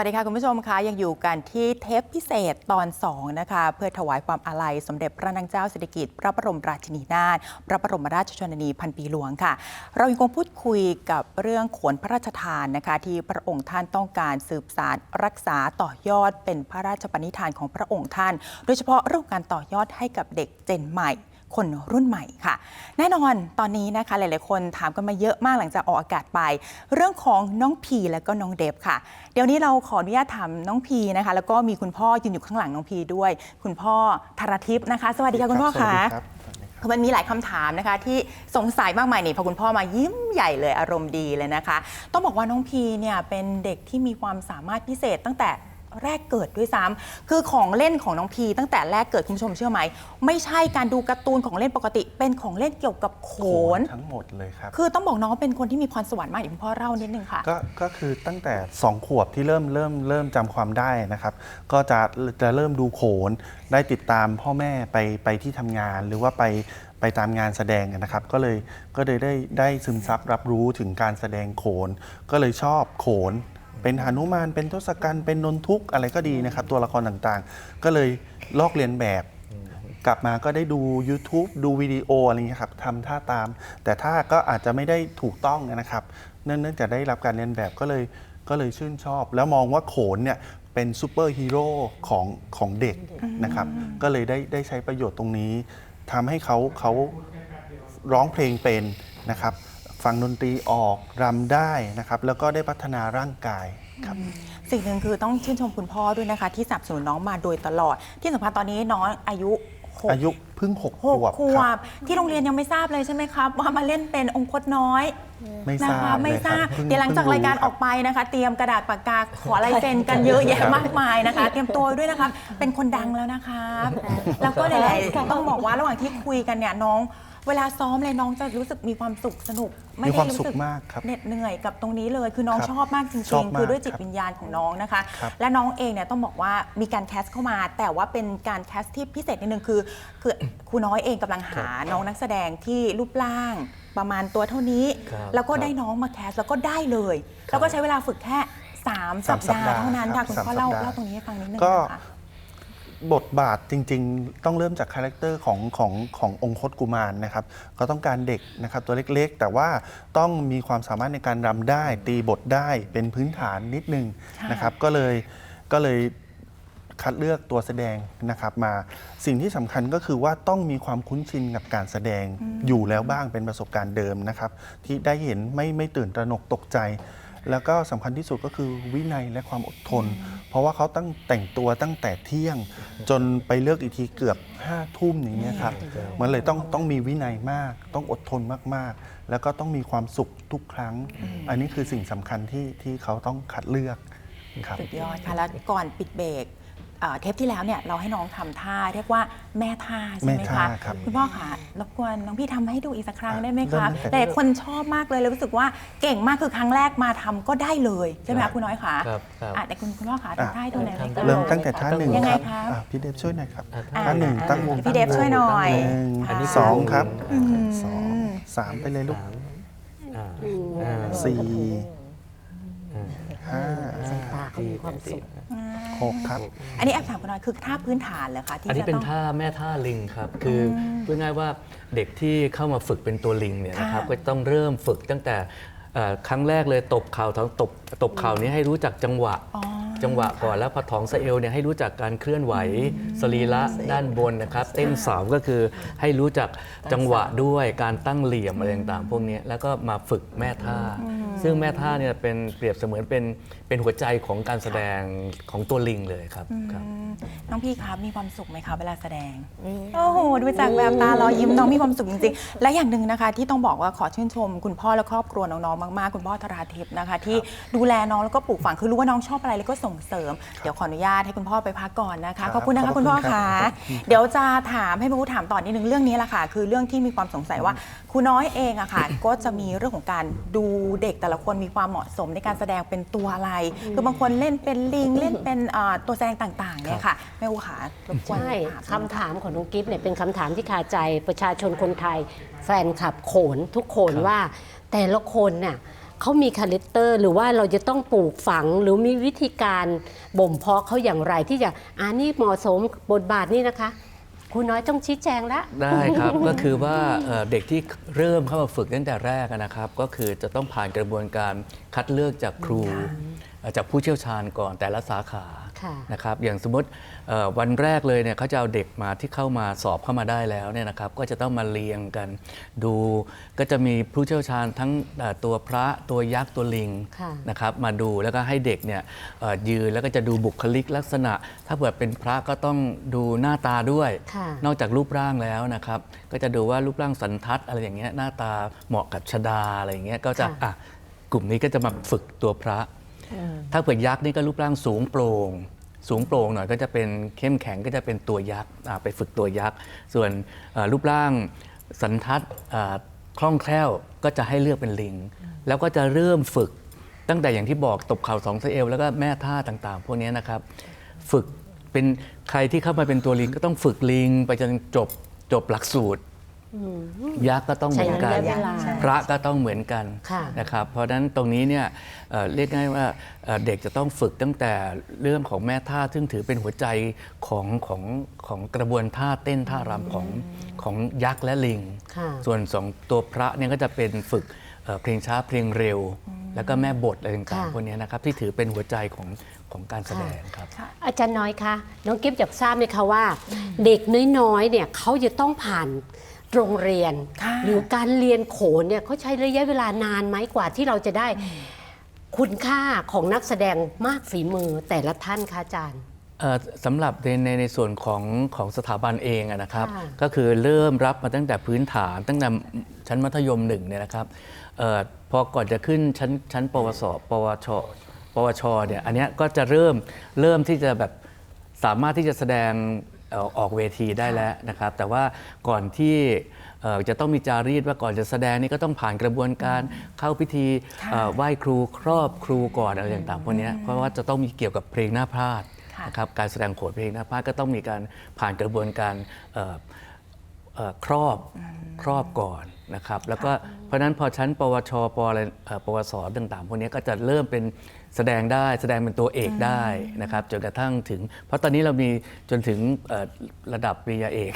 สวัสดีค่ะ คุณผู้ชมคะยังอยู่กันที่เทปพิเศษตอน 2 นะคะ เพื่อถวายความอาลัยสมเด็จพระนางเจ้าสิริกิติ์พระบรมราชินีนาถพระบรมราชชนนีพันปีหลวงค่ะ เรายังคงพูดคุยกับเรื่องขนพระราชทานนะคะ ที่พระองค์ท่านต้องการสืบสารรักษาต่อยอดเป็นพระราชปณิธานของพระองค์ท่าน โดยเฉพาะเรื่องการต่อยอดให้กับเด็กเจนใหม่ คนรุ่นใหม่ค่ะ แน่นอนตอนนี้นะคะหลายๆ คนถามกันมาเยอะมากหลังจากออกอากาศไป เรื่องของน้องพีและก็น้องเดฟค่ะ เดี๋ยวนี้เราขออนุญาตถามน้องพีนะคะ แล้วก็มีคุณพ่อยืนอยู่ข้างหลังน้องพีด้วย คุณพ่อธารทิพย์นะคะ สวัสดีค่ะคุณพ่อสวัคะสดีครับสวัสดีครับคือมันมีหลายคำถามนะคะ ที่สงสัยมากมายนี่พอคุณพ่อมายิ้มใหญ่เลยอารมณ์ดีเลยนะคะ ต้องบอกว่าน้องพีเนี่ยเป็นเด็กที่มีความสามารถพิเศษตั้งแต่ แรกเกิดด้วยซ้ำคือของเล่นของน้องพีตั้งแต่แรกเกิดคุณผู้ชมเชื่อไหม ไม่ใช่การดูการ์ตูนของเล่นปกติ เป็นของเล่นเกี่ยวกับโขน ทั้งหมดเลยครับ คือต้องบอกน้องเป็นคนที่มีพรสวรรค์มากเดี๋ยวคุณพ่อเล่านิดนึงค่ะ ก็ก็คือตั้งแต่ 2 ขวบที่เริ่มเริ่มเริ่มจำความได้นะครับ ก็จะจะเริ่มดูโขนได้ติดตามพ่อแม่ไปไปที่ทำงาน หรือว่าไปไปตามงานแสดงนะครับ ก็เลยก็เลยได้ได้ซึมซับรับรู้ถึงการแสดงโขน ก็เลยชอบโขน เป็นหนุมานเป็นทศกัณฐ์เป็นนนทุกข์อะไรก็ดีนะครับ ตัวละครต่างๆ ก็เลยลอกเลียนแบบ กลับมาก็ได้ดู YouTube ดูวิดีโออะไรเงี้ยครับทำท่าตาม แต่ท่าก็อาจจะไม่ได้ถูกต้องนะครับเนื่องเนื่องจากได้รับการเรียนแบบก็เลยก็เลยชื่นชอบ แล้วมองว่าโขนเนี่ยเป็นซูเปอร์ฮีโร่ของของเด็กนะครับ ก็เลยได้ได้ใช้ประโยชน์ตรงนี้ทำให้เขาเขาร้องเพลงเป็นนะครับ ฟังดนตรีออกรำได้นะครับ แล้วก็ได้พัฒนาร่างกายครับ สิ่งหนึ่งคือต้องชื่นชมคุณพ่อด้วยนะคะ ที่สนับสนุนน้องมาโดยตลอด ที่สำคัญตอนนี้น้องอายุหกอายุเพิ่งหกขหกวบขควรับบ ที่โรงเรียนยังไม่ทราบเลยใช่ไหมครับ ว่ามาเล่นเป็นองคตน้อยไม่ทนะราคะบไม่เลยทครารับบเพิ่งเดี๋ยวหลังจากเพิ่รายการคอบอกไปนะคะ เตรียมกระดาษปากกาขอลายเซ็นกันเยอะแยะมากมายนะคะ เตรียมตัวด้วยนะคะเป็นคนดังแล้วนะคะแล้วก็หลายๆต้องบอกว่าระหว่างที่คุยกันเนี่ยน้อง เวลาซ้อมเลยน้องจะรู้สึกมีความสุขสนุกไม่มีได้ความรู้สุสึขกมากครับเหน็ดเหนื่อยกับตรงนี้เลย คือน้องครับชอบมากจชอริบงๆมากคือด้วยจิตครับวิญญาณของน้องนะคะครับและน้องเองเนี่ยต้องบอกว่ามีการแคสเข้ามา แต่ว่าเป็นการแคสที่พิเศษนิดนึงคือคือครูน้อยเองกำลังหาน้องนักแสดงที่รูปร่างประมาณตัวเท่านี้ครับแล้วก็ครับได้น้องมาแคสแล้วก็ได้เลยครับแล้วก็ใช้เวลาฝึกแค่ 3สามสัปสัปดาดาห์ห์เท่านั้นครัค่ะบคุณสามพ่อเล่าสัปดาห์เล่าตรงนี้ให้ฟังนิดนึงก็นะคะ บทบาทจริงๆ ต้องเริ่มจากคาแรคเตอร์ของของขององคตกุมารนะครับก็ต้องการเด็กนะครับตัวเล็กๆ แต่ว่าต้องมีความสามารถในการรำได้ ตีบทได้เป็นพื้นฐานนิดนึงค่ะนะครับก็เลยก็เลยคัดเลือกตัวแสดงนะครับมาสิ่งที่สำคัญก็คือว่าต้องมีความคุ้นชินกับการแสดงอยู่แล้วบ้างเป็นประสบการณ์เดิมนะครับที่ได้เห็นไม่ไม่ตื่นตระหนกตกใจ แล้วก็สำคัญที่สุดก็คือวินัยและความอดทน เพราะว่าเขาตั้งแต่งตัวตั้งแต่เที่ยง จนไปเลิกอีกทีเกือบห้าทุ่มอย่างเงี้ยครับมันเลยต้องต้องมีวินัยมาก ต้องอดทนมากๆ แล้วก็ต้องมีความสุขทุกครั้ง อันนี้คือสิ่งสำคัญที่ที่เขาต้องคัดเลือกครับสุดยอดค่ะแล้วก่อนปิดเบรก เอ่อเทปที่แล้วเนี่ยเราให้น้องทำท่าเรียกว่าแม่ท่าใช่ไหมแม่ท่าคะครับคุณพ่อคะรบกวนน้องพี่ทำให้ดูอีกสักครั้งได้ไหมเริ่คะมตั้งแต่แต่คนชอบมากเลยเลยรู้สึกว่าเก่งมากคือครั้งแรกมาทำก็ได้เลยใช่ไหมครัคะบคุณน้อยคะครับครับอะแต่คุณคุณพ่อคะอะทำท่าให้ดูหน่อยไหมทำคะได้เริ่มตั้งแต่ท่าหนึ่งยังไงครับครับอะพี่เดฟช่วยหน่อยครับอะท่าหนึ่งตั้งวงพี่เดฟช่วยหน่อยหนึ่งอันนี้สองครับอืมสองสามไปเลยลูกสามอ่าอ่าสี่อ่าห้าตาเขามีความสุข หกครับ อันนี้แอบถามคุณน้อยคือท่าพื้นฐานเหรอคะที่อันนี้จะเป็นต้อง ท่าแม่ท่าลิงครับ คืออพูดง่ายๆว่าเด็กที่เข้ามาฝึกเป็นตัวลิงเนี่ยนะครับค่ะก็ต้องเริ่มฝึกตั้งแต่เอ่อครั้งแรกเลยตบเข่าท้องตบตบเข่านี้ให้รู้จักจังหวะ อ๋อจังหวะก่อนแล้วพอท้องสะเอวเนี่ยให้รู้จักการเคลื่อนไหวสรีระด้านบนนะครับเต้นสาวก็คือให้รู้จักจังหวะด้วยการตั้งเหลี่ยมอะไรต่างๆพวกนี้แล้วก็มาฝึกแม่ท่า ซึ่งแม่ท่าเนี่ยเป็นเปรียบเสมือนเป็นเป็นหัวใจของการแสดงของตัวลิงเลยครับครับ อืมน้องพี่ครับมีความสุขไหมคะเวลาแสดง โอ้โหดูจากแววตารอยยิ้มน้องมีความสุขจริงๆ และอย่างหนึ่งนะคะ ที่ต้องบอกว่าขอชื่นชม คุณพ่อและครอบครัวน้องๆมากๆ คุณพ่อธราทิพย์นะคะ ที่ดูแลน้องแล้วก็ปลูกฝังคือรู้ว่าน้องชอบอะไรแล้วก็ส่งเสริม เดี๋ยวขออนุญาตให้คุณพ่อไปพักก่อนนะครัคะบขอบคุณนะขอคะบคุณพ่อคุณครัค่ะบเดี๋ยวจะถามให้แม่อูถามต่อนิดนึงเรื่องนี้แหละค่ะ คือเรื่องที่มีความสงสัยว่า ครูน้อยเองอะค่ะ ก็จะมีเรื่องของการดูเด็กแต่ละคนมีความเหมาะสมในการแสดงเป็นตัวอะไร คือบางคนเล่นเป็นลิง เล่นเป็นเอ่อตัวแสดงต่างๆเนี่ยค่ะแม่อูขารบกวนใช่ถามคำถามของน้องกิฟต์เนี่ยเป็นคำถามที่คาใจประชาชนคนไทย แฟนคลับโขนทุกคนครับว่า แต่ละคนน่ะเขามีคาแรคเตอร์ หรือว่าเราจะต้องปลูกฝังหรือมีวิธีการบ่มเพาะเขาอย่างไรที่จะอ่านี่เหมาะสมบทบาทนี่นะคะ ครูน้อยต้องชี้แจงละได้ครับ ก็คือว่าเอ่อเด็กที่เริ่มเข้ามาฝึกตั้งแต่แรกอะนะครับ ก็คือจะต้องผ่านกระบวนการคัดเลือกจากครูเอ่อจากผู้เชี่ยวชาญก่อนแต่ละสาขาค่ะ นะครับอย่างสมมติเอ่อวันแรกเลยเนี่ยเขาจะเอาเด็กมาที่เข้ามาสอบเข้ามาได้แล้วเนี่ยนะครับก็จะต้องมาเรียงกัน ดูก็จะมีผู้เชี่ยวชาญทั้งเอ่อตัวพระตัวยักษ์ตัวลิงค่ะนะครับมาดูแล้วก็ให้เด็กเนี่ยเอ่อยืนแล้วก็จะดูบุคลิกลักษณะ ถ้าเผื่อเป็นพระก็ต้องดูหน้าตาด้วยค่ะนอกจากรูปร่างแล้วนะครับก็จะดูว่ารูปร่างสันทัดอะไรอย่างเงี้ยหน้าตาเหมาะกับชดาอะไรอย่างเงี้ยก็จะค่ะอะกลุ่มนี้ก็จะมาฝึกตัวพระ ถ้าเผื่อยักษ์นี่ก็รูปร่างสูงโปร่งสูงโปร่งหน่อยก็จะเป็นเข้มแข็งก็จะเป็นตัวยักษ์ไปฝึกตัวยักษ์ ส่วนรูปร่างสันทัดคล่องแคล่วก็จะให้เลือกเป็นลิง แล้วก็จะเริ่มฝึกตั้งแต่อย่างที่บอกตบเข่าสองสะเอวแล้วก็แม่ท่าต่างๆ พวกนี้นะครับ ฝึกเป็นใครที่เข้ามาเป็นตัวลิงก็ต้องฝึกลิง ไปจนจบจบหลักสูตร ยักษ์ก็ต้องเหมือนกันใช้ระยะเวลาพระก็ต้องเหมือนกันค่ะนะครับ เพราะฉะนั้นตรงนี้เนี่ยเอ่อเรียกง่ายว่าเอ่อเด็กจะต้องฝึกตั้งแต่เรื่องของแม่ท่าซึ่งถือเป็นหัวใจของของของกระบวนท่าเต้นท่ารำของของยักษ์และลิงค่ะส่วนสองตัวพระเนี่ยก็จะเป็นฝึกเอ่อเพลงช้าเพลงเร็ว แล้วก็แม่บทอะไรต่างค่ะๆพวกนี้นะครับที่ถือเป็นหัวใจของของการแสดงครับอาจารย์น้อยคะน้องกิฟอยากทราบไหมคะว่า เด็กน้อยๆเนี่ยเขาจะต้องผ่าน โรงเรียนค่ะหรือการเรียนโขนเนี่ยเขาใช้ระยะเวลานานไหมกว่าที่เราจะได้คุณค่าของนักแสดงมากฝีมือแต่ละท่านคะอาจารย์เอ่อสำหรับในในในส่วนของของสถาบันเองอะนะครับค่ะก็คือเริ่มรับมาตั้งแต่พื้นฐานตั้งแต่ชั้นมัธยมหนึ่งเนี่ยนะครับเออพอก่อนจะขึ้นชั้นชั้นปวสปวชปวชเนี่ยอันเนี้ยก็จะเริ่มเริ่มที่จะแบบสามารถที่จะแสดงเอ่อออกเวทีได้แล้วนะครับ แต่ว่าก่อนที่เอ่อจะต้องมีจารีตว่าก่อนจะแสดงนี่ก็ต้องผ่านกระบวนการเข้าพิธีเอ่อไหว้ครูครอบครูก่อนอะไรต่างๆพวกเนี้ยเพราะว่าจะต้องมีเกี่ยวกับเพลงหน้าพาดค่ะนะครับการแสดงโขนเพลงหน้าพาดก็ต้องมีการผ่านกระบวนการเอ่อเอ่อครอบครอบก่อนนะครับ แล้วก็เพราะฉะนั้นพอชั้นปวชปวอะไรเอ่อปวสต่างๆพวกนี้ก็จะเริ่มเป็น แสดงได้แสดงเป็นตัวเอกได้นะครับจนกระทั่งถึง เพราะตอนนี้เรามีจนถึงเอ่อระดับปริญญาเอก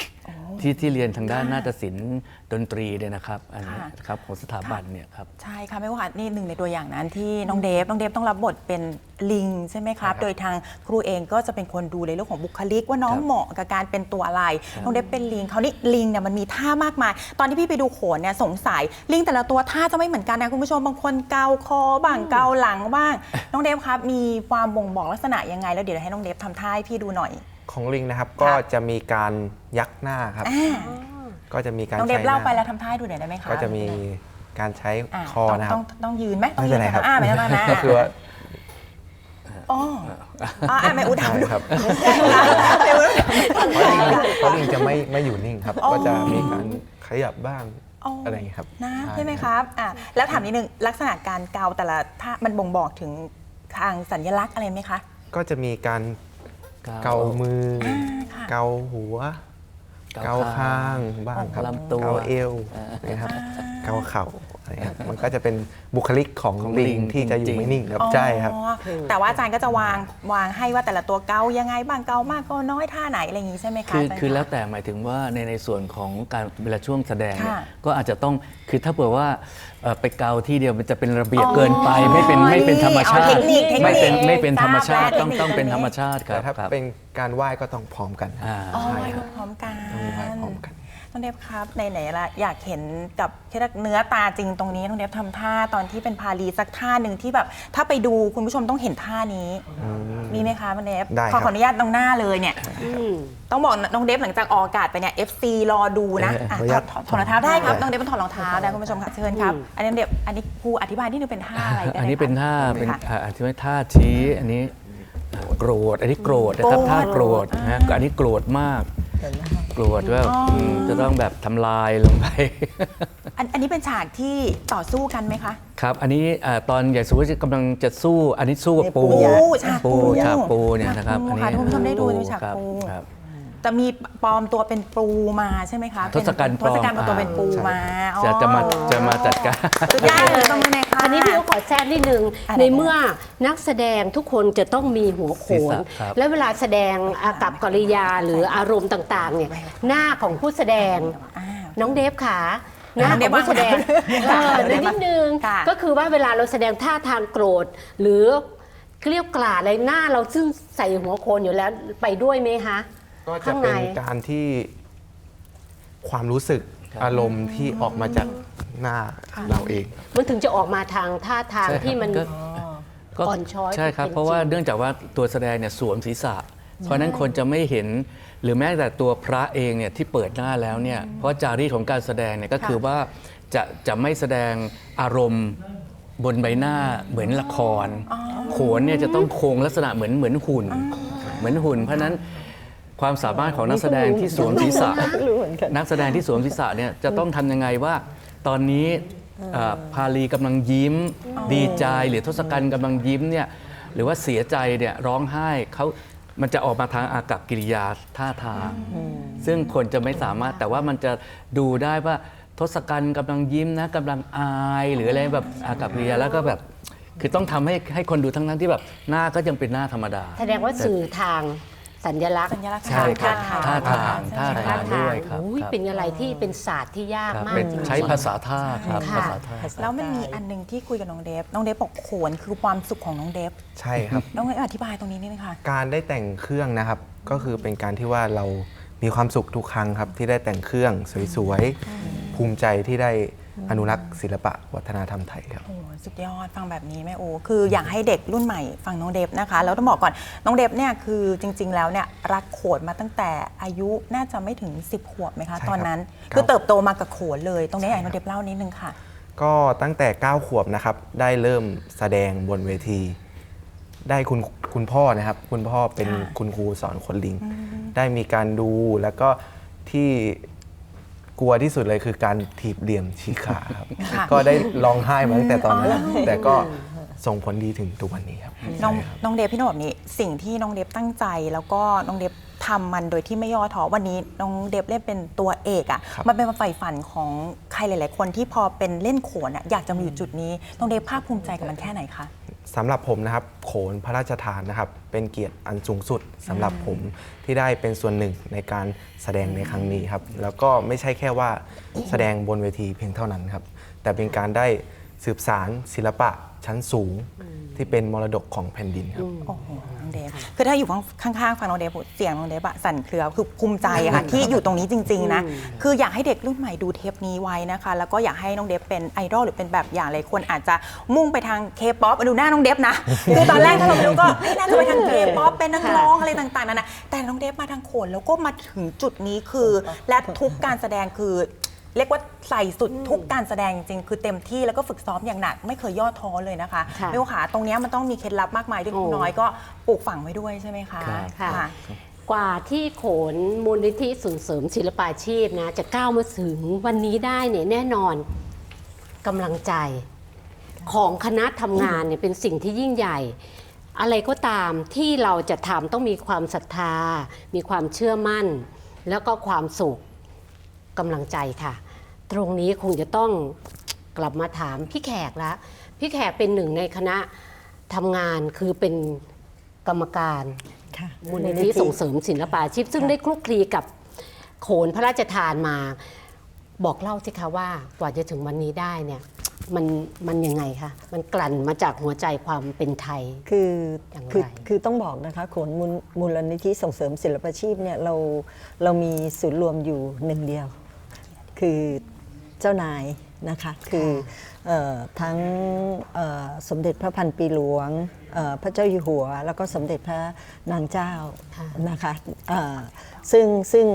ที่ที่เรียนทางด้านนาฏศิลป์ ดนตรีเนี่ยนะครับอันนี้ค่ะ นะครับของสถาบันเนี่ยครับ ใช่ค่ะไม่ว่านี่หนึ่งในตัวอย่างนั้นที่น้องเดฟ น้องเดฟต้องรับบทเป็นลิงใช่ไหมครับ โดยทางครูเองก็จะเป็นคนดูในเรื่องของบุคลิก ว่าน้องครับเหมาะกับการเป็นตัวอะไร น้องเดฟเป็นลิงเขาวนี่ลิงเนี่ยมันมีท่ามากมาย ตอนที่พี่ไปดูโขนเนี่ยสงสัยลิงแต่ละตัวท่าจะไม่เหมือนกันนะคุณผู้ชมบางคนเกาคอบ้างเกาหลังบ้าง น้องเดฟครับมีความบ่งบอกลักษณะยังไง แล้วเดี๋ยวให้น้องเดฟทำท่าให้พี่ดูหน่อย ของลิงนะครับก็จะมีการยักหน้าครับ อ่า ก็จะมีการน้องเดใช้ฟหเล่าน้าไปแล้วทำท่าให้ดูหน่อยได้ไหมคะก็จะมีการใช้อ่าคอต้องนะครัต้บองต้องยืนไหมไม่เป็นไรครับ อ่าไม่เป็นไรนะก็คือว่าอ๋ออ่าไม่อุดใช่มครับไม่อุดมเพราะลิงเพราะลิงจะไม่ไม่อยู่นิ่งครับอ๋อก็จะมีการขยับบ้างอ๋อออะไรอย่างเงี้ยครับนะใช่ไหมครับอะแล้วถามนิดนึงลักษณะการเกาแต่ละท่ามันบ่งบอกถึงทางสัญลักษณ์อะไรไหมคะก็จะมีการเกามืออค่ะ เกาหัว เกาเกาข้าข้างงบ้างครับลำตัวเกาเอวนะครับเกาเข่า อะไรครับมันก็จะเป็นบุคลิกของของลิลิงงที่จะอยู่จริงๆ ไม่นิ่งครับใช่ครับ อ๋อแต่ว่าอาจารย์ก็จะวางวางให้ว่าแต่ละตัวเกายังไงบ้างเกามากก็น้อยท่าไหนอะไรอย่างนี้ใช่ไหมคะคืออาจารย์ คือแล้วะแต่หมายถึงว่าในในส่วนของการเวลาช่วงแสดงเนี่ยค่ะก็อาจจะต้องคือถ้าเผื่อว่าเอ่อไปเกาที่เดียวมันจะเป็นระเบียบอ๋อเกินไป ไม่เป็นไม่เป็นธรรมชาเอาเทติคนิคเทคนิคไม่เป็นไม่เป็นธรรมชาติทราบแล้วต้องต้องเป็นเทคนิคธรรมชาติครัแต่บถ้าครับ เป็นการไหว้ก็ต้องพร้อมกันครับอ่า อ๋อใช่ไว้ครับพร้อมกัน ต้องไหว้พร้อมกัน น้องเดฟครับไหนๆละอยากเห็นกับแค่เนื้อตาจริงตรงนี้น้องเดฟทำท่าตอนที่เป็นพาลีสักท่าหนึ่งที่แบบ ถ้าไปดูคุณผู้ชมต้องเห็นท่านี้ มีไหมคะน้องเดฟได้ขอครับ ขออนุญาตตรงหน้าเลยเนี่ยอืมต้องบอกน้องเดฟหลังจากออกอากาศไปเนี่ย FC รอดูนะอะขออนุถญาอตดถอดถอดรองเท้าได้ครับได้น้องเดฟต้องถอดรองเท้านะคุณผู้ชมค่ะเชิญครับอืมอันนี้เดฟอันนี้ครูอธิบายที่นึงเป็นท่าอะไรได้ไหมอันนี้เป็นท่าคะเป็นค่ะอ่าอธิบายท่าชี้อันนี้อ่าโกรธอันนี้โกรธนะครับโกรธท่าโกรธนะฮะอันนี้โกรธมากโกรธว่าอ๋ออืมจะต้องแบบทำลายลงไป อันอันนี้เป็นฉากที่ต่อสู้กันไหมคะ ครับ อันนี้อ่าตอนใหญ่สุดกำลังจะสู้ อันนี้สู้กับปูปูฉากปูฉากปูเนี่ยนะครับฉากปูค่ะท่านผู้ชมได้ดูในฉากครับปู ครับ จะมีปลอมตัวเป็นปูมาใช่ไหมคะทศกัณฐ์ปลอมทศกัณฐ์ปลอมตัวเป็นปูมาอ๋อจะจะมาจะมาจัดการ สุดยอดเลยตรงนี้เลยค่ะ อันนี้พี่ก็ขอแทรกนิดนึง อะไรในเมื่อนักแสดงทุกคนจะต้องมีหัวโขศีรนษะครับ และเวลาแสดงอากับกริยาหรืออารมณ์ต่างๆเนี่ยหน้าของผู้แสดง อ่า น้องเดฟขาหน้าน้องขเดองฟผู้แสดงว่าเออนิดนิดนึง ค่ะก็คือว่าเวลาเราแสดงท่าทางโกรธ หรือเกลี้ยวกล่อมอะไรหน้าเราซึ่งใส่หัวโขนอยู่แล้วไปด้วยไหมคะ ก็จะข้างในเป็นการที่ความรู้สึกอารมณ์ที่ออกมาจากหน้าเราเอง มันถึงจะออกมาทางท่าทางใช่ครับที่มัน ก็ก็อ่อนช้อยใช่ครับ เป็นเพราะว่าจริงเนื่องจากว่าตัวแสดงเนี่ยสวมศีรษะ เพราะฉะนั้นคนจะไม่เห็นหรือแม้แต่ตัวพระเองเนี่ยที่เปิดหน้าแล้วเนี่ยเพราะจารีตของการแสดงเนี่ยก็คือว่าจะจะไม่แสดงอารมณ์บนใบหน้าเหมือนละครโขนเนี่ยจะต้องโครงลักษณะเหมือนเหมือนหุ่น เหมือนหุ่น เพราะฉะนั้น ความสามารถของนักแสดงที่สวมศีรษะ นักแสดงที่สวมศีรษะเนี่ยจะต้องทำยังไงว่า ตอนนี้เอ่อพาลีกำลังยิ้ม ดีใจหรือทศกัณฐ์กำลังยิ้มเนี่ยหรือว่าเสียใจเนี่ยร้องไห้เขามันจะออกมาทางอากับกิริยาท่าทาง ซึ่งคนจะไม่สามารถแต่ว่ามันจะดูได้ว่าทศกัณฐ์กำลังยิ้มนะกำลังอายหรืออะไรแบบอากับกิริยาแล้วก็แบบ คือต้องทำให้ให้คนดูทั้งนั้นที่แบบหน้าก็ยังเป็นหน้าธรรมดา แสดงว่าสื่อทาง สัญลักษณ์สัญลักษณ์ใช่ครับท่าท่าทาทางงท่าใช่ไหมทางด้วยครับอุ้ยครับเป็นอะไรที่เป็นศาสตร์ที่ยากครับมากเป็นจริงๆ ใช้ภาษาท่าครับค่ะ ภาษาท่า แล้วมันมีอันหนึงที่คุยกับน้องเดฟ น้องเดฟบอกโขนคือความสุขของน้องเดฟ ใช่ครับ น้องเดฟอธิบายตรงนี้นิดนึงค่ะ การได้แต่งเครื่องนะครับ ก็คือเป็นการที่ว่าเรามีความสุขทุกครั้งครับ ที่ได้แต่งเครื่องสวยๆภูมิใจที่ได้ อนุรักษ์ศิลปะวัฒนธรรมไทยครับ โอ้โหสุดยอดฟังแบบนี้แม่โอคืออยากให้เด็กรุ่นใหม่ฟังน้องเดฟนะคะแล้วต้องบอกก่อนน้องเดฟเนี่ยคือจริง ๆ แล้วเนี่ยรักโขนมาตั้งแต่อายุน่าจะไม่ถึง 10 ขวบไหมคะใช่ครับตอนนั้น ครับคือเติบโตมากับโขนเลย ตรงนี้อยากให้น้องเดฟเล่านิดนึงค่ะ ก็ตั้งแต่ 9 ขวบนะครับได้เริ่มแสดงบนเวที ได้คุณคุณพ่อนะครับ คุณพ่อเป็นค่ะ คุณครูสอนคนลิง ได้มีการดูแล้วก็ที่ กลัวที่สุดเลยคือการถีบเหลี่ยมฉีกขาครับค่ะก็ได้ร้องไห้มาตั้งแต่ตอนนั้น แต่ก็ส่งผลดีถึงทุกวันนี้ครับน้องใช่ครับน้องเดฟพี่โนแบบนี้สิ่งที่น้องเดฟตั้งใจ แล้วก็น้องเดฟทำมันโดยที่ไม่ย่อท้อวันนี้น้องเดฟเล่นเป็นตัวเอกอะครับมันเป็นความใฝ่ฝันของ ใครหลาย ๆ คนที่พอเป็นเล่นโขนอะอยากจะมาอยู่จุดนี้น้องเดฟภาคภูมิใจกับมันแค่ไหนคะ สำหรับผมนะครับโขนพระราชทานนะครับ เป็นเกียรติอันสูงสุดสำหรับผมที่ได้เป็นส่วนหนึ่งในการแสดงในครั้งนี้ครับ แล้วก็ไม่ใช่แค่ว่าแสดงบนเวทีเพียงเท่านั้นครับ แต่เป็นการได้สืบสารศิลปะ ชั้นสูงที่เป็นมรดกของแผ่นดินครับ โอ้โหน้องเดฟคือถ้าอยู่ข้างๆฟังน้องเดฟเสียงน้องเดฟอะสั่นเครือคือภูมิใจอะค่ะ ที่อยู่ตรงนี้จริง ๆ นะ คืออยากให้เด็กรุ่นใหม่ดูเทปนี้ไว้นะคะ แล้วก็อยากให้น้องเดฟเป็นไอดอลหรือเป็นแบบอย่างหลายคนอาจจะมุ่งไปทางเคป๊อปดูหน้าน้องเดฟนะคือตอนแรกถ้าเราไม่รู้ก็เอ้ยน่าจะไปทางเคป๊อปเป็นนักร้องอะไรต่างๆนั่นนะแต่น้องเดฟมาทางโขนแล้วก็มาถึงจุดนี้คือ และทุกการแสดงคือ เรียกว่าใส่สุดทุกการแสดงจริงๆคือเต็มที่แล้วก็ฝึกซ้อมอย่างหนัก ไม่เคยย่อท้อเลยนะคะค่ะไม่ว่าขาตรงเนี้ยมันต้องมีเคล็ดลับมากมายที่คุณโอ้ น้อยก็ปลูกฝังไว้ด้วยใช่ไหมคะครับ ค่ะ กว่าที่โขนมูลนิธิส่งเสริมศิลปาชีพนะจะก้าวมาถึงวันนี้ได้เนี่ยแน่นอนกำลังใจ ของคณะทำงานเนี่ยเป็นสิ่งที่ยิ่งใหญ่ อะไรก็ตามที่เราจะทำต้องมีความศรัทธา มีความเชื่อมั่น แล้วก็ความสุขกำลังใจค่ะ ตรงนี้คงจะต้องกลับมาถามพี่แขกละพี่แขกเป็นหนึ่งในคณะทำงานคือเป็นกรรมการค่ะมูลนิธิส่งเสริมศิลปาชีพ ซึ่งได้คลุกคลีกับโขนพระราชทานมา บอกเล่าสิคะว่ากว่าจะถึงวันนี้ได้เนี่ยมันมันยังไงคะมันกลั่นมาจากหัวใจความเป็นไทย คืออย่างไร คือคือต้องบอกนะคะโขนมูลมูลนิธิส่งเสริมศิลปาชีพเนี่ยเราเรามีศูนย์รวมอยู่หนึ่งเดียว คือ เจ้านายนะคะคือเอ่อทั้งเอ่อสมเด็จพระพันปีหลวงเอ่อพระเจ้าอยู่หัว แล้วก็สมเด็จพระนางเจ้าค่ะนะคะเอ่อซึ่งซึ่ง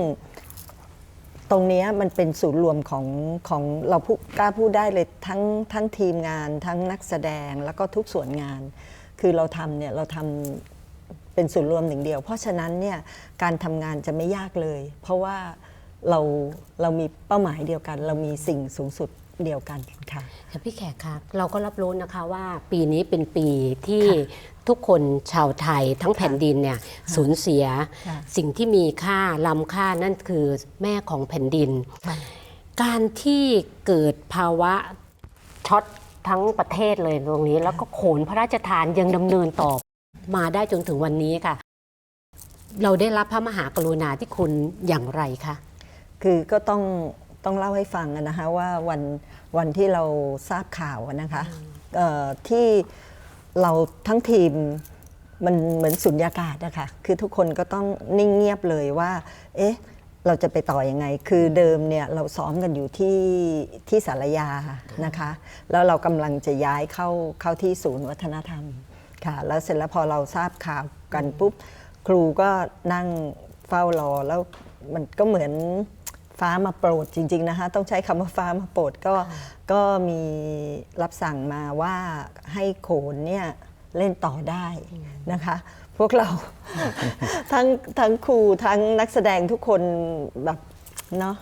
ตรงเนี้ยมันเป็นศูนย์รวมของของเราพูดกล้าพูดได้เลยทั้งทั้งทีมงาน ทั้งนักแสดงแล้วก็ทุกส่วนงาน คือเราทำเนี่ยเราทำเป็นศูนย์รวมหนึ่งเดียว เพราะฉะนั้นเนี่ยการทำงานจะไม่ยากเลย เพราะว่า เราเรามีเป้าหมายเดียวกัน เรามีสิ่งสูงสุดเดียวกันค่ะค่ะพี่แขกครับเราก็รับรู้นะคะว่าปีนี้เป็นปีที่ทุกคนชาวไทยทั้งแผ่นดินเนี่ยสูญเสียค่ะสิ่งที่มีค่าล้ำค่านั่นคือแม่ของแผ่นดินค่ะการที่เกิดภาวะช็อตทั้งประเทศเลยตรงนี้ แล้วก็โขนพระราชทานยังดำเนินต่อมาได้จนถึงวันนี้ค่ะ เราได้รับพระมหากรุณาธิคุณอย่างไรคะ คือก็ต้องต้องเล่าให้ฟังอะนะคะว่าวันวันที่เราทราบข่าวอะนะคะเอ่อที่เราทั้งทีมมันเหมือนสุญญากาศนะคะคือทุกคนก็ต้องนิ่งเงียบเลยว่า เอ๊ะ เราจะไปต่ออยังไง คือเดิมเนี่ยเราซ้อมกันอยู่ที่ที่สารยานะคะ แล้วเรากำลังจะย้ายเข้าเข้าที่ศูนย์วัฒนธรรมค่ะ แล้วเสร็จแล้วพอเราทราบข่าวกันปุ๊บ ครูก็นั่งเฝ้ารอแล้วมันก็เหมือน ฟ้ามาโปรดจริง ๆนะคะ ต้องใช้คำว่าฟ้ามาโปรดก็ก็มีรับสั่งมาว่าให้โขนเนี่ยเล่นต่อได้นะคะ พวกเรา ทั้งทั้งครูทั้งนักแสดงทุกคนแบบเนาะ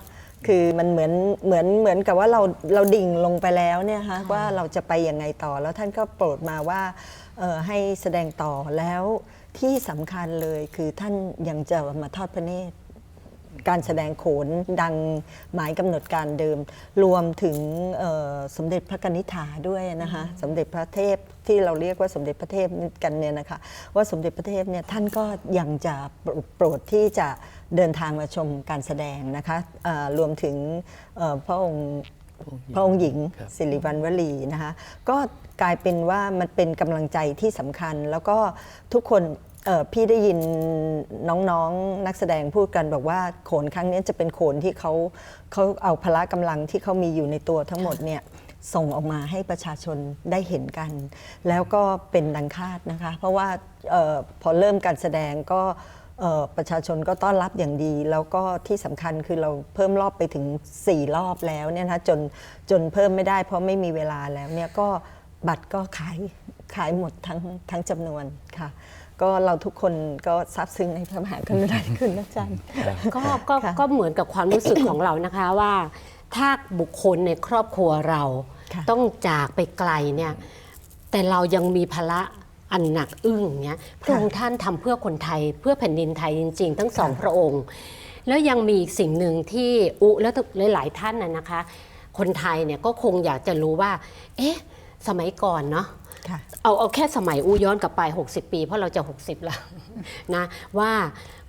คือมันเหมือนเหมือนเหมือนกับว่าเราเราดิ่งลงไปแล้วเนี่ยฮะว่าเราจะไปยังไงต่อแล้วท่านก็โปรดมาว่าเอ่อให้แสดงต่อแล้วที่สำคัญเลยคือท่านยังจะมาทอดพระเนตร การแสดงโขนดังหมายกำหนดการเดิม รวมถึงเอ่อสมเด็จพระกนิษฐาด้วยนะคะสมเด็จพระเทพที่เราเรียกว่าสมเด็จพระเทพกันเนี่ยนะคะว่าสมเด็จพระเทพเนี่ยท่านก็ยังจะโปรดที่จะเดินทางมาชมการแสดงนะคะเอ่อรวมถึงเอ่อพระองค์พระองค์หญิงครับสิริวัณวลีนะคะก็กลายเป็นว่ามันเป็นกำลังใจที่สำคัญแล้วก็ทุกคน เอ่อพี่ได้ยินน้องๆนักแสดงพูดกันบอกว่าโขนครั้งนี้จะเป็นโขนที่เขาเขาเอาพละกำลังที่เขามีอยู่ในตัวทั้งหมดเนี่ยส่งออกมาให้ประชาชนได้เห็นกัน แล้วก็เป็นดังคาดนะคะ เพราะว่าเออพอเริ่มการแสดงก็เอ่อประชาชนก็ต้อนรับอย่างดี แล้วก็ที่สำคัญคือเราเพิ่มรอบไปถึง 4 รอบแล้วเนี่ยนะคะจนจนเพิ่มไม่ได้เพราะไม่มีเวลาแล้วเนี่ยก็บัตรก็ขายขายหมดทั้งทั้งจำนวนค่ะ ก็เราทุกคนก็ซาบซึ้งในพระมหากรุณาธิคุณนะจันก็ก็ค่ะก็เหมือนกับความรู้สึกของเรานะคะว่า ถ้าบุคคลในครอบครัวเรา ค่ะ ต้องจากไปไกลเนี่ยแต่เรายังมีภาระอันหนักอึ้งเนี้ยพระองค์ท่านทำเพื่อคนไทยเพื่อแผ่นดินไทยจริง ๆ ทั้งสองพระองค์ แล้วยังมีอีกสิ่งหนึ่งที่อุและหลายๆท่านน่ะนะคะ คนไทยเนี่ยก็คงอยากจะรู้ว่า เอ๊ะ สมัยก่อนเนาะค่ะ เอาเอาแค่สมัยอูย้อนกลับไป 60 ปี เพราะเราจะ 60 แล้วนะว่า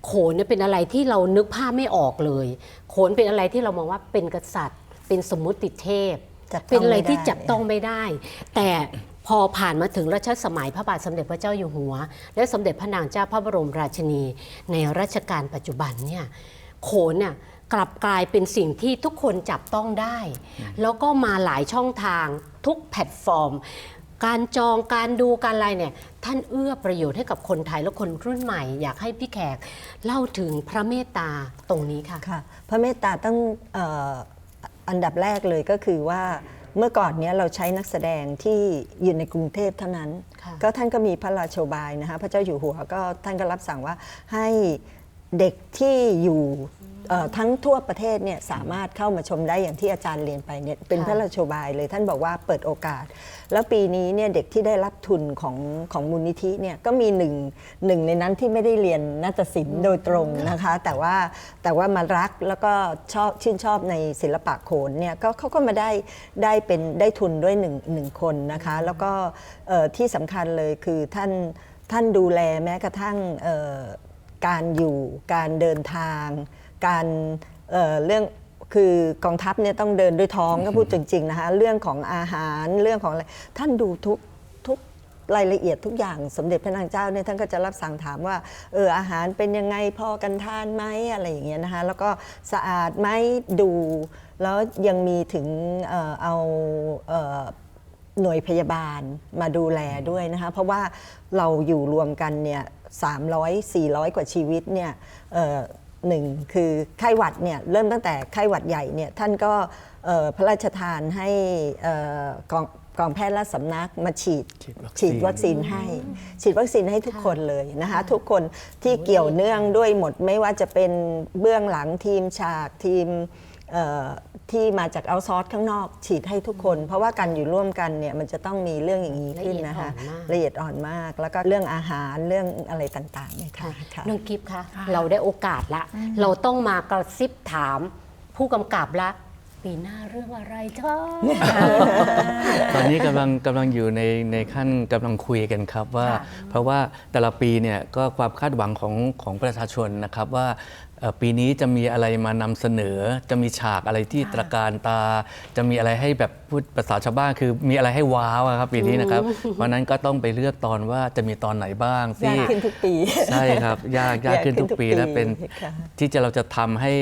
โขนเนี่ยเป็นอะไรที่เรานึกภาพไม่ออกเลย โขนเป็นอะไรที่เรามองว่าเป็นกษัตริย์ เป็นสมมุติเทพจับต้องเป็นอะไรที่ไม่ได้จับต้องไม่ได้ แต่พอผ่านมาถึงรัชสมัยพระบาทสมเด็จพระเจ้าอยู่หัว และสมเด็จพระนางเจ้าพระบรมราชินี ในรัชกาลปัจจุบันเนี่ยโขนเนี่ยกลับกลายเป็นสิ่งที่ทุกคนจับต้องได้ แล้วก็มาหลายช่องทางทุกแพลตฟอร์ม การจองการดูการอะไรเนี่ยท่านเอื้อประโยชน์ให้กับคนไทยและคนรุ่นใหม่ อยากให้พี่แขกเล่าถึงพระเมตตาตรงนี้ค่ะค่ะ พระเมตตาต้องเอ่ออันดับแรกเลยก็คือว่าเมื่อก่อนเนี้ยเราใช้นักแสดงที่อยู่ในกรุงเทพเท่านั้น ค่ะ ก็ท่านก็มีพระราโชบายนะคะพระเจ้าอยู่หัวก็ท่านก็รับสั่งว่าให้เด็กที่อยู่ เอ่อทั้งทั่วประเทศเนี่ยสามารถเข้ามาชมได้อย่างที่อาจารย์เรียนไปเนี่ยเป็นพระราโชบายเลยท่านบอกว่าเปิดโอกาส แล้วปีนี้เนี่ยเด็กที่ได้รับทุนของของมูลนิธิเนี่ยก็มีหนึ่งหนึ่งในนั้นที่ไม่ได้เรียนนาฏศิลป์โดยตรงนะคะ แต่ว่าแต่ว่ามารักแล้วก็ชอบชื่นชอบในศิลปะโขนเนี่ยก็เขาก็มาได้ได้เป็นได้ทุนด้วยหนึ่งหนึ่งคนนะคะ แล้วก็เอ่อที่สำคัญเลยคือท่านท่านดูแลแม้กระทั่งเอ่อการอยู่การเดินทาง การเอ่อเรื่องคือกองทัพเนี่ยต้องเดินด้วยท้องก็พูดจริงๆนะคะเรื่องของอาหารเรื่องของอะไรท่านดูทุกทุกรายละเอียดทุกอย่างสมเด็จพระนางเจ้าเนี่ยท่านก็จะรับสั่งถามว่าเอออาหารเป็นยังไงพอกันทานไหมอะไรอย่างเงี้ยนะคะแล้วก็สะอาดไหมดู แล้วยังมีถึงเอ่อเอาเอ่อหน่วยพยาบาลมาดูแลด้วยนะคะเพราะว่าเราอยู่รวมกันเนี่ย300 400 กว่าชีวิตเนี่ยเอ่อ หนึ่งคือไข้หวัดเนี่ยเริ่มตั้งแต่ไข้หวัดใหญ่เนี่ยท่านก็เอ่อพระราชทานให้เอ่อกองกองแพทย์ราชสำนักมาฉีดฉีดวัคซีนฉีดวัคซีนให้ ฉีดวัคซีนให้ทุกคนเลยนะคะทุกคนที่เกี่ยวเนื่องด้วยหมดไม่ว่าจะเป็นเบื้องหลังทีมฉากทีมเอ่อ ที่มาจากเอาซอร์สข้างนอก ฉีดให้ทุกคน เพราะว่าการอยู่ร่วมกันเนี่ยมันจะต้องมีเรื่องอย่างนี้ขึ้นนะคะละเอียดอ่อนมากละเอียดอ่อนมาก แล้วก็เรื่องอาหารเรื่องอะไรต่างๆเนี่ยค่ะค่ะน้องกิฟคะเราได้โอกาสละ เราต้องมากระซิบถาม ผู้กำกับละ ปีหน้าเรื่องอะไรเธอ ตอนนี้กำลังกำลังอยู่ในในขั้นกำลังคุยกันครับว่าค่ะเพราะว่าแต่ละปีเนี่ยก็ความคาดหวังของของประชาชนนะครับว่าเอ่อ ปีนี้จะมีอะไรมานำเสนอ จะมีฉากอะไรที่ตระการตา จะมีอะไรให้แบบพูดภาษาชาวบ้านคือมีอะไรให้ว้าวอะครับปีนี้นะครับเพราะฉะนั้นก็ต้องไปเลือกตอนว่าจะมีตอนไหนบ้างยาที่กขึ้นทุกปี ใช่ครับ ยากยากขึ้นทุกปียากขึ้นทุกปีและเป็นค่ะที่จะเราจะทำให้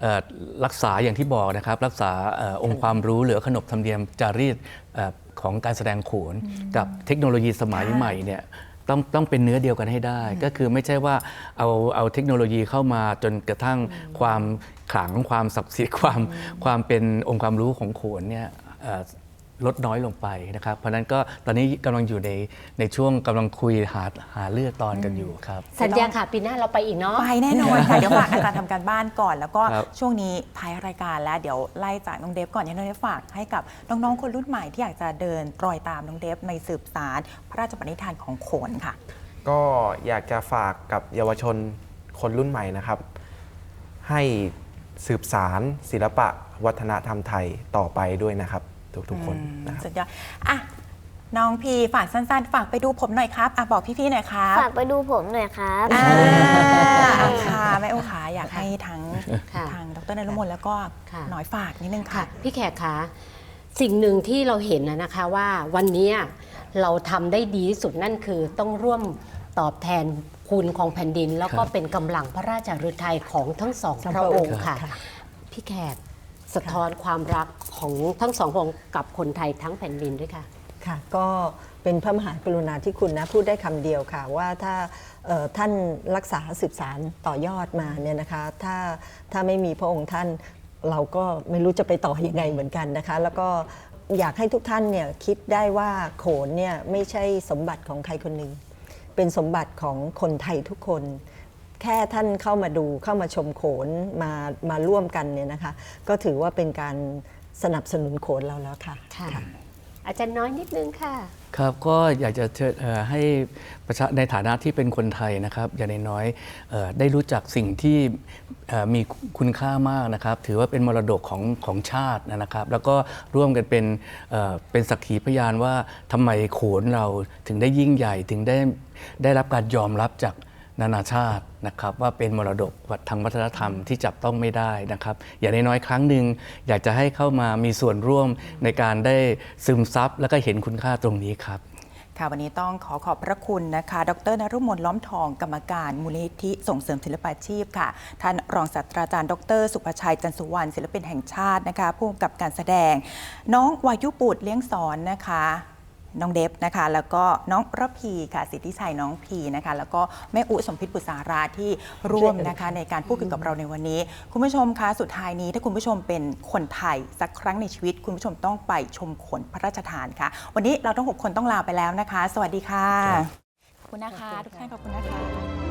เอ่อรักษาอย่างที่บอกนะครับ รักษาเอ่อองค์ความรู้เหลือขนบธรรมเนียมจารีตเอ่อของการแสดงโขนกับเทคโนโลยีสมัยใหม่เนี่ย ต้องต้องเป็นเนื้อเดียวกันให้ได้ ก็คือไม่ใช่ว่าเอาเอาเทคโนโลยีเข้ามาจนกระทั่งความขลังความศักดิ์สิทธิ์ความความเป็นองค์ความรู้ของโขนเนี่ยเอ่อ ลดน้อยลงไปนะครับ เพราะฉะนั้นก็ตอนนี้กำลังอยู่ในในช่วงกำลังคุยหาหาเลือกตอนกันอยู่ครับ สัญญาค่ะปีหน้าเราไปอีกเนาะ ไปแน่นอนค่ะ เดี๋ยวฝากอาจารย์ทำการบ้านก่อน แล้วก็ครับช่วงนี้ท้ายรายการแล้วเดี๋ยวไล่จากน้องเดฟก่อนให้น้องเดฟฝากให้กับน้องๆคนรุ่นใหม่ที่อยากจะเดินรอยตามน้องเดฟในสืบสารพระราชปณิธานของโขนค่ะ ก็อยากจะฝากกับเยาวชนคนรุ่นใหม่นะครับ ให้สืบสารศิลปะวัฒนธรรมไทยต่อไปด้วยนะครับ ทุกๆคนนะครับ สุดยอดอะน้องพีฝากสั้นๆ ฝากไปดูผมหน่อยครับอะบอกพี่ๆหน่อยครับฝากไปดูผมหน่อยครับ อ่าอะค่ะแม่โอขาอยากให้ทั้งค่ะทางดรนรมนแล้วก็ค่ะ หน่อยฝากนิดนึงค่ะ ค่ะพี่แขกคะสิ่งหนึ่งที่เราเห็นนะนะคะว่าวันเนี้ยเราทำได้ดีที่สุดนั่นคือต้องร่วมตอบแทนคุณของแผ่นดิน แล้วก็ครับเป็นกำลังพระราชฤทัยของทั้งสองสองพระองค์พระองค์ค่ะค่ะพี่แขก สะท้อนความรักของทั้งสององค์กับคนไทยทั้งแผ่นดินด้วยค่ะ ค่ะ ก็เป็นพระมหากรุณาธิคุณนะ พูดได้คำเดียวค่ะ ว่าถ้าท่านรักษาสืบสารต่อยอดมาเนี่ยนะคะ ถ้าถ้าไม่มีพระองค์ท่านเราก็ไม่รู้จะไปต่ออยังไงเหมือนกันนะคะ แล้วก็อยากให้ทุกท่านเนี่ยคิดได้ว่าโขนเนี่ยไม่ใช่สมบัติของใครคนหนึ่งเป็นสมบัติของคนไทยทุกคน แค่ท่านเข้ามาดูเข้ามาชมโขนมามาร่วมกันเนี่ยนะคะ ก็ถือว่าเป็นการสนับสนุนโขนเราแล้วค่ะ ค่ะ อาจารย์น้อยนิดนึงค่ะ ครับก็อยากจะเชิญเอ่อให้ประชาในฐานะที่เป็นคนไทยนะครับ อย่างน้อยๆเอ่อได้รู้จักสิ่งที่เอ่อมีคุณค่ามากนะครับ ถือว่าเป็นมรดกของของชาตินะครับ แล้วก็ร่วมกันเป็นเอ่อเป็นสักขีพยานว่าทำไมโขนเราถึงได้ยิ่งใหญ่ถึงได้ได้รับการยอมรับจาก นานาชาตินะครับว่าเป็นมรดกทางวัฒนธรรมที่จับต้องไม่ได้นะครับ อย่างน้อยๆครั้งหนึ่งอยากจะให้เข้ามามีส่วนร่วมในการได้ซึมซับและก็เห็นคุณค่าตรงนี้ครับค่ะวันนี้ต้องขอขอบพระคุณนะคะ ดรนรุมนล้อมทองกรรมการมูลนิธิส่งเสริมศิลปาชีพค่ะ ท่านรองศาสตราจารย์ ดร สุภชัยจันสุวรรณศิลปินแห่งชาตินะคะผู้กำกับการแสดง น้องวายุปุตรเลี้ยงสอนนะคะ น้องเดฟนะคะ แล้วก็น้องระพีค่ะ สิทธิชัยน้องพีนะคะ แล้วก็แม่อุสมพิษบุษาราที่ร่วมนะคะ ในการพูดคุยกับเราในวันนี้ คุณผู้ชมคะสุดท้ายนี้ถ้าคุณผู้ชมเป็นคนไทยสักครั้งในชีวิต คุณผู้ชมต้องไปชมโขนพระราชทานค่ะ วันนี้เราทั้งหกคนต้องลาไปแล้วนะคะ สวัสดีค่ะขอบคุณนะคะทุกท่านขอบคุณนะคะ